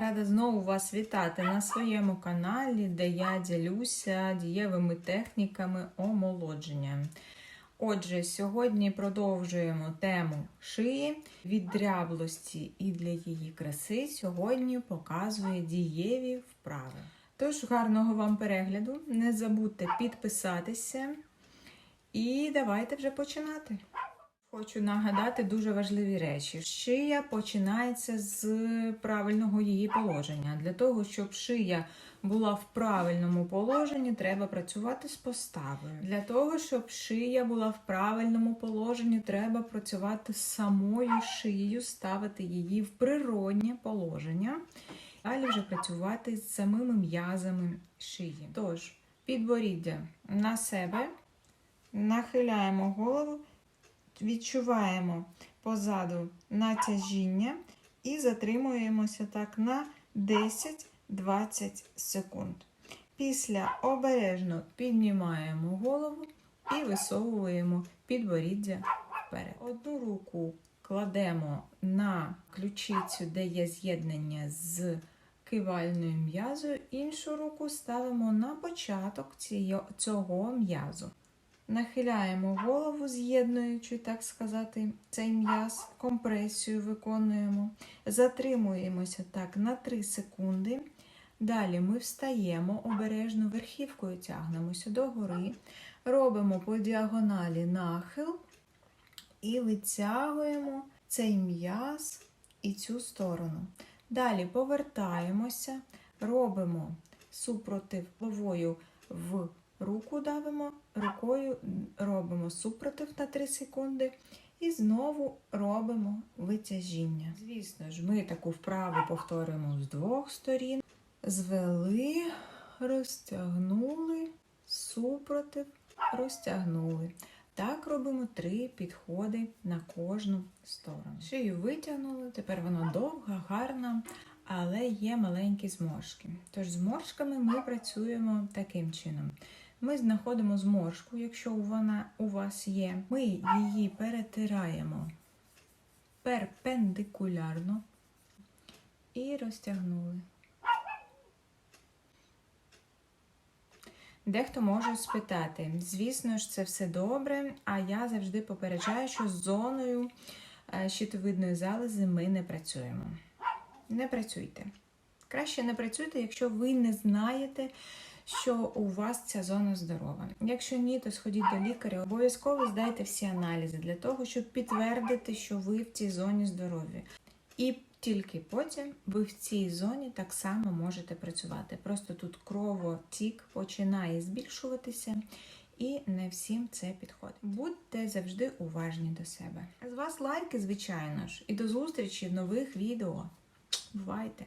Рада знову вас вітати на своєму каналі, де я ділюся дієвими техніками омолодження. Отже, сьогодні продовжуємо тему шиї від дряблості і для її краси. Сьогодні показує дієві вправи. Тож, гарного вам перегляду! Не забудьте підписатися і давайте вже починати. Хочу нагадати дуже важливі речі. Шия починається з правильного її положення. Для того, щоб шия була в правильному положенні, треба працювати з поставою. Для того, щоб шия була в правильному положенні, треба працювати з самою шиєю, ставити її в природнє положення. Далі вже працювати з самими м'язами шиї. Тож, підборіддя на себе, нахиляємо голову відчуваємо позаду натяжіння і затримуємося так на 10-20 секунд. Після обережно піднімаємо голову і висовуємо підборіддя вперед. Одну руку кладемо на ключицю, де є з'єднання з кивальною м'язою, іншу руку ставимо на початок цього м'язу. Нахиляємо голову, з'єднуючи, так сказати, цей м'яз, компресію виконуємо, затримуємося так на 3 секунди. Далі ми встаємо, обережно верхівкою тягнемося догори, робимо по діагоналі нахил і витягуємо цей м'яз і цю сторону. Далі повертаємося, робимо супротив головою в руку давимо, рукою робимо супротив на 3 секунди і знову робимо витяжіння. Звісно ж, ми таку вправу повторюємо з двох сторін. Звели, розтягнули, супротив, розтягнули. Так робимо три підходи на кожну сторону. Шию витягнули, тепер вона довга, гарна, але є маленькі зморшки. Тож зморшками ми працюємо таким чином. Ми знаходимо зморшку, якщо вона у вас є. Ми її перетираємо перпендикулярно і розтягнули. Дехто може спитати, звісно ж, це все добре, а я завжди попереджаю, що з зоною щитовидної залози ми не працюємо. Не працюйте. Краще не працюйте, якщо ви не знаєте, що у вас ця зона здорова. Якщо ні, то сходіть до лікаря, обов'язково здайте всі аналізи для того, щоб підтвердити, що ви в цій зоні здорові. І тільки потім ви в цій зоні так само можете працювати. Просто тут кровотік починає збільшуватися. І не всім це підходить. Будьте завжди уважні до себе. З вас лайки, звичайно ж, і до зустрічі в нових відео. Бувайте!